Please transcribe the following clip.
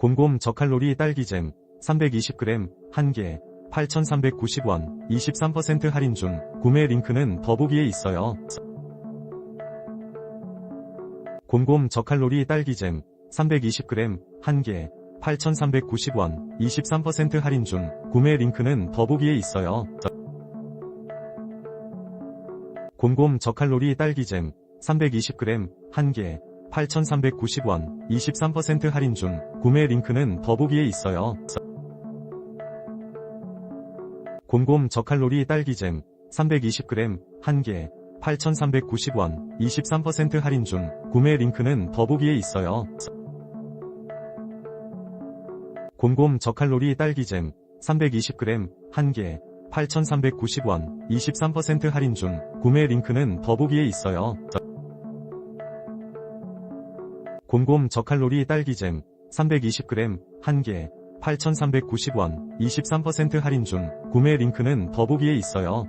곰곰 저칼로리 딸기잼 320g 1개 8,390원 23% 할인 중 구매 링크는 더보기에 있어요. 곰곰 저칼로리 딸기잼 320g 1개 8,390원 23% 할인 중 구매 링크는 더보기에 있어요. 곰곰 저칼로리 딸기잼 320g 1개 8,390원 23% 할인 중 구매 링크는 더보기에 있어요. 곰곰 저칼로리 딸기잼 320g 1개 8,390원 23% 할인 중 구매 링크는 더보기에 있어요. 곰곰 저칼로리 딸기잼 320g 1개 8,390원 23% 할인 중 구매 링크는 더보기에 있어요. 곰곰 저칼로리 딸기잼 320g 1개 8,390원 23% 할인 중 구매 링크는 더보기에 있어요.